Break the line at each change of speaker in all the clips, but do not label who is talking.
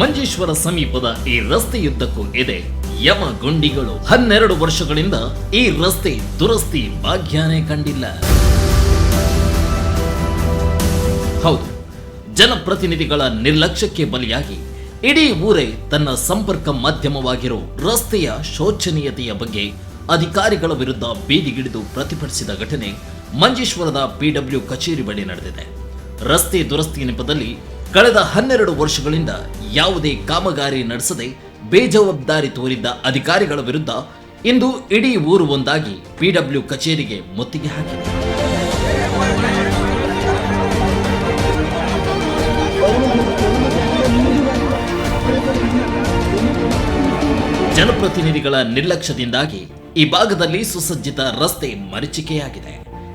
ಮಂಜೇಶ್ವರ ಸಮೀಪದ ಈ ರಸ್ತೆಯುದ್ದಕ್ಕೂ ಇದೆ. ಯಮ ಗುಂಡಿಗಳು ಹನ್ನೆರಡು ವರ್ಷಗಳಿಂದ ಈ ರಸ್ತೆ ದುರಸ್ತಿ ಭಾಗ್ಯನೇ ಕಂಡಿಲ್ಲ. ಹೌದು, ಜನಪ್ರತಿನಿಧಿಗಳ ನಿರ್ಲಕ್ಷ್ಯಕ್ಕೆ ಬಲಿಯಾಗಿ ಇಡೀ ಊರೇ ತನ್ನ ಸಂಪರ್ಕ ಮಾಧ್ಯಮವಾಗಿರೋ ರಸ್ತೆಯ ಶೋಚನೀಯತೆಯ ಬಗ್ಗೆ ಅಧಿಕಾರಿಗಳ ವಿರುದ್ಧ ಬೀದಿಗಿಡಿದು ಪ್ರತಿಭಟಿಸಿದ ಘಟನೆ ಮಂಜೇಶ್ವರದ ಪಿಡಬ್ಲ್ಯೂ ಕಚೇರಿ ಬಳಿ ನಡೆದಿದೆ. ರಸ್ತೆ ದುರಸ್ತಿ ನೆಪದಲ್ಲಿ ಕಳೆದ ಹನ್ನೆರಡು ವರ್ಷಗಳಿಂದ ಯಾವುದೇ ಕಾಮಗಾರಿ ನಡೆಸದೆ ಬೇಜವಾಬ್ದಾರಿ ತೋರಿದ್ದ ಅಧಿಕಾರಿಗಳ ವಿರುದ್ಧ ಇಂದು ಇಡೀ ಊರು ಒಂದಾಗಿ ಪಿಡಬ್ಲ್ಯೂ ಕಚೇರಿಗೆ ಮುತ್ತಿಗೆ ಹಾಕಿದೆ. ಜನಪ್ರತಿನಿಧಿಗಳ ನಿರ್ಲಕ್ಷ್ಯದಿಂದಾಗಿ ಈ ಭಾಗದಲ್ಲಿ ಸುಸಜ್ಜಿತ ರಸ್ತೆ ಮರೀಚಿಕೆಯಾಗಿದೆ.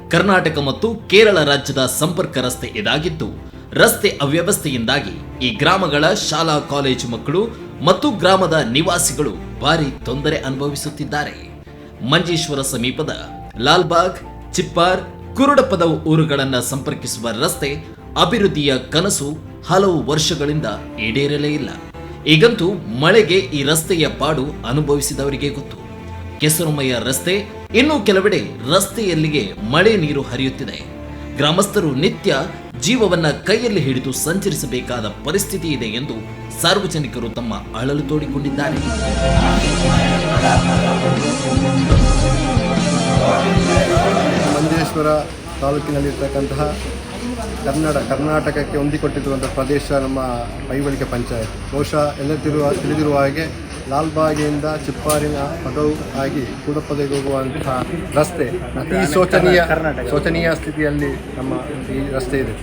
ಕರ್ನಾಟಕ ಮತ್ತು ಕೇರಳ ರಾಜ್ಯದ ಸಂಪರ್ಕ ರಸ್ತೆ ಇದಾಗಿದ್ದು ರಸ್ತೆ ಅವ್ಯವಸ್ಥೆಯಿಂದಾಗಿ ಈ ಗ್ರಾಮಗಳ ಶಾಲಾ, ಕಾಲೇಜು ಮಕ್ಕಳು ಮತ್ತು ಗ್ರಾಮದ ನಿವಾಸಿಗಳು ಭಾರಿ ತೊಂದರೆ ಅನುಭವಿಸುತ್ತಿದ್ದಾರೆ. ಮಂಜೇಶ್ವರ ಸಮೀಪದ ಲಾಲ್ಬಾಗ್, ಚಿಪ್ಪಾರ್, ಕುರುಡಪದ ಊರುಗಳನ್ನು ಸಂಪರ್ಕಿಸುವ ರಸ್ತೆ ಅಭಿವೃದ್ಧಿಯ ಕನಸು ಹಲವು ವರ್ಷಗಳಿಂದ ಈಡೇರಲೇ ಇಲ್ಲ. ಈಗಂತೂ ಮಳೆಗೆ ಈ ರಸ್ತೆಯ ಪಾಡು ಅನುಭವಿಸಿದವರಿಗೆ ಗೊತ್ತು. ಕೆಸರುಮಯ ರಸ್ತೆ, ಇನ್ನು ಕೆಲವೆಡೆ ರಸ್ತೆಯಲ್ಲಿಗೆ ಮಳೆ ನೀರು ಹರಿಯುತ್ತಿದೆ. ಗ್ರಾಮಸ್ಥರು ನಿತ್ಯ ಜೀವವನ್ನ ಕೈಯಲ್ಲಿ ಹಿಡಿದು ಸಂಚರಿಸಬೇಕಾದ ಪರಿಸ್ಥಿತಿ ಇದೆ ಎಂದು ಸಾರ್ವಜನಿಕರು ತಮ್ಮ ಅಳಲು ತೋಡಿಕೊಂಡಿದ್ದಾರೆ.
ಮಂಜೇಶ್ವರ ತಾಲೂಕಿನಲ್ಲಿರ್ತಕ್ಕಂತಹ ಕನ್ನಡ, ಕರ್ನಾಟಕಕ್ಕೆ ಹೊಂದಿಕೊಟ್ಟಿರುವಂಥ ಪ್ರದೇಶ ನಮ್ಮ ಪೈವಳಿಕೆ ಪಂಚಾಯತ್. ಬಹುಶಃ ಎಲ್ಲ ತಿಳಿದಿರುವ ಹಾಗೆ ಲಾಲ್ಬಾಗಿಯಿಂದ ಚಿಪ್ಪಾರಿನ ಪದವು ಆಗಿ ಕೂಡಪದೆಗೆ ಹೋಗುವಂತಹ ರಸ್ತೆ. ಅತಿ ಶೋಚನೀಯ ಶೋಚನೀಯ ಸ್ಥಿತಿಯಲ್ಲಿ ನಮ್ಮ ಈ ರಸ್ತೆ ಇದೆ.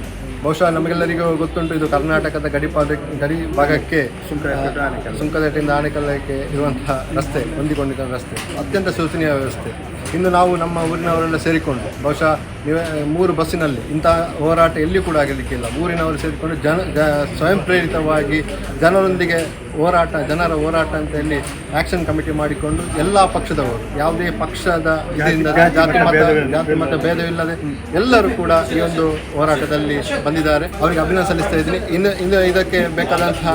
ಬಹುಶಃ ನಮಗೆಲ್ಲರಿಗೂ ಗೊತ್ತುಂಟು ಇದು ಕರ್ನಾಟಕದ ಗಡಿಪಾದ ಗಡಿ ಭಾಗಕ್ಕೆ ಸುಂಕದಟ್ಟಿಂದ ಆಣೆಕಲ್ಲಕ್ಕೆ ಇರುವಂತಹ ರಸ್ತೆ ಹೊಂದಿಕೊಂಡಿದ್ದ ರಸ್ತೆ. ಅತ್ಯಂತ ಶೋಚನೀಯ ವ್ಯವಸ್ಥೆ. ಇನ್ನು ನಾವು ನಮ್ಮ ಊರಿನವರೆಲ್ಲ ಸೇರಿಕೊಂಡು ಬಹುಶಃ ನೀವು ಮೂರು ಬಸ್ಸಿನಲ್ಲಿ ಇಂಥ ಹೋರಾಟ ಎಲ್ಲಿಯೂ ಕೂಡ ಆಗಲಿಕ್ಕಿಲ್ಲ ಊರಿನವರು ಸೇರಿಕೊಂಡು ಜನ ಜ ಸ್ವಯಂ ಪ್ರೇರಿತವಾಗಿ ಜನರೊಂದಿಗೆ ಹೋರಾಟ ಜನರ ಹೋರಾಟ ಅಂತ ಹೇಳಿ ಆಕ್ಷನ್ ಕಮಿಟಿ ಮಾಡಿಕೊಂಡು ಎಲ್ಲ ಪಕ್ಷದವರು ಯಾವುದೇ ಪಕ್ಷದ ಇದರಿಂದ ಜಾತಿ ಮತ ಜಾತಿ ಮತ ಭೇದವಿಲ್ಲದೆ ಎಲ್ಲರೂ ಕೂಡ ಈ ಒಂದು ಹೋರಾಟದಲ್ಲಿ ಬಂದಿದ್ದಾರೆ. ಅವರಿಗೆ ಅಭಿನಂದನೆ ಸಲ್ಲಿಸ್ತಾ ಇದ್ದೀನಿ. ಇನ್ನು ಇನ್ನು ಇದಕ್ಕೆ ಬೇಕಾದಂತಹ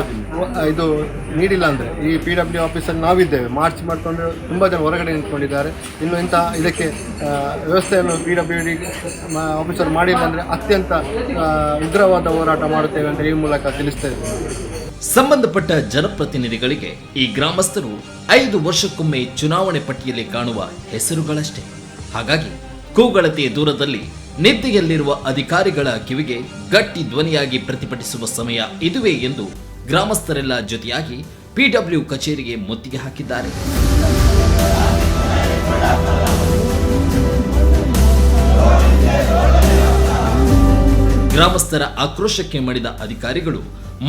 ಇದು ನೀಡಿಲ್ಲ ಅಂದರೆ ಈ ಪಿ ಡಬ್ಲ್ಯೂ ಆಫೀಸಲ್ಲಿ ನಾವಿದ್ದೇವೆ. ಮಾರ್ಚ್ ಮಾಡಿಕೊಂಡು ತುಂಬ ಜನ ಹೊರಗಡೆ ನಿಂತ್ಕೊಂಡಿದ್ದಾರೆ. ಇನ್ನು ಇಂಥ ಇದಕ್ಕೆ ವ್ಯವಸ್ಥೆಯನ್ನು ಪಿ ಡಬ್ಲ್ಯೂ ಡಿ ಆಫೀಸರ್ ಮಾಡಿಲ್ಲ ಅಂದರೆ ಅತ್ಯಂತ ಉಗ್ರವಾದ ಹೋರಾಟ ಮಾಡುತ್ತೇವೆ ಅಂತ ಈ ಮೂಲಕ ತಿಳಿಸ್ತೇವೆ
ಸಂಬಂಧಪಟ್ಟ ಜನಪ್ರತಿನಿಧಿಗಳಿಗೆ ಈ ಗ್ರಾಮಸ್ಥರು ಐದು ವರ್ಷಕ್ಕೊಮ್ಮೆ ಚುನಾವಣೆ ಪಟ್ಟಿಯಲ್ಲಿ ಕಾಣುವ ಹೆಸರುಗಳಷ್ಟೇ. ಹಾಗಾಗಿ ಕೂಗಳತೆಯ ದೂರದಲ್ಲಿ ನಿದ್ದೆಯಲ್ಲಿರುವ ಅಧಿಕಾರಿಗಳ ಕಿವಿಗೆ ಗಟ್ಟಿ ಧ್ವನಿಯಾಗಿ ಪ್ರತಿಭಟಿಸುವ ಸಮಯ ಇದುವೇ ಎಂದು ಗ್ರಾಮಸ್ಥರೆಲ್ಲ ಜೊತೆಯಾಗಿ ಪಿಡಬ್ಲ್ಯೂ ಕಚೇರಿಗೆ ಮುತ್ತಿಗೆ ಹಾಕಿದ್ದಾರೆ. ಗ್ರಾಮಸ್ಥರ ಆಕ್ರೋಶಕ್ಕೆ ಮಡಿದ ಅಧಿಕಾರಿಗಳು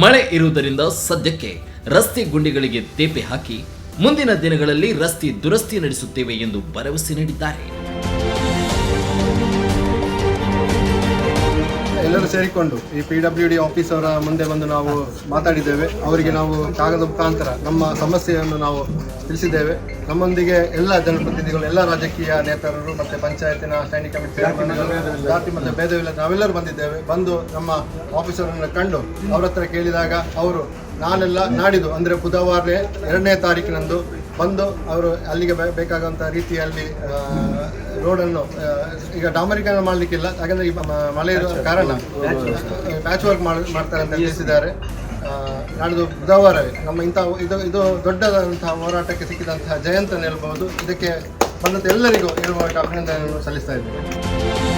ಮಳೆ ಇರುವುದರಿಂದ ಸದ್ಯಕ್ಕೆ ರಸ್ತೆ ಗುಂಡಿಗಳಿಗೆ ತೇಪೆ ಹಾಕಿ ಮುಂದಿನ ದಿನಗಳಲ್ಲಿ ರಸ್ತೆ ದುರಸ್ತಿ ನಡೆಸುತ್ತೇವೆ ಎಂದು ಭರವಸೆ ನೀಡಿದ್ದಾರೆ.
ಸೇರಿಕೊಂಡು ಈ ಪಿ ಡಬ್ಲ್ಯೂ ಡಿ ಆಫೀಸ್ ಅವರ ಮುಂದೆ ಬಂದು ನಾವು ಮಾತಾಡಿದ್ದೇವೆ. ಅವರಿಗೆ ನಾವು ಕಾಗದ ಮುಖಾಂತರ ನಮ್ಮ ಸಮಸ್ಯೆಯನ್ನು ನಾವು ತಿಳಿಸಿದ್ದೇವೆ. ನಮ್ಮೊಂದಿಗೆ ಎಲ್ಲ ಜನಪ್ರತಿನಿಧಿಗಳು ಎಲ್ಲ ರಾಜಕೀಯ ನೇತಾರರು ಮತ್ತು ಪಂಚಾಯತಿನ ಸ್ಟ್ಯಾಂಡಿಂಗ್ ಕಮಿಟಿ ಜಾತಿ ಮತ್ತು ಭೇದವಿಲ್ಲ. ನಾವೆಲ್ಲರೂ ಬಂದಿದ್ದೇವೆ. ಬಂದು ನಮ್ಮ ಆಫೀಸರನ್ನು ಕಂಡು ಅವ್ರ ಹತ್ರ ಕೇಳಿದಾಗ ಅವರು ನಾನೆಲ್ಲ ನಾಡಿದ್ದು ಅಂದರೆ ಬುಧವಾರ ಎರಡನೇ ತಾರೀಕಿನಂದು ಬಂದು ಅವರು ಅಲ್ಲಿಗೆ ಬೇಕಾಗುವಂಥ ರೀತಿಯಲ್ಲಿ ರೋಡನ್ನು ಈಗ ಡಾಮರೀಕರಣ ಮಾಡಲಿಕ್ಕಿಲ್ಲ. ಯಾಕಂದರೆ ಈ ಮಳೆ ಇರುವ ಕಾರಣ. ಪ್ಯಾಚ್ ವರ್ಕ್ ಮಾಡ್ತಾರೆ ಅಂತ ತಿಳಿಸಿದ್ದಾರೆ. ನಾಡಿದ್ದು ಬುಧವಾರವೇ ನಮ್ಮ ಇಂಥ ಇದು ಇದು ದೊಡ್ಡದಾದಂತಹ ಹೋರಾಟಕ್ಕೆ ಸಿಕ್ಕಿದಂತಹ ಜಯಂತ ಹೇಳ್ಬೋದು ಇದಕ್ಕೆ ಬಂದಂಥ ಎಲ್ಲರಿಗೂ ಇರುವ ಅಭಿನಂದನೆಯನ್ನು ಸಲ್ಲಿಸ್ತಾ ಇದ್ದೇವೆ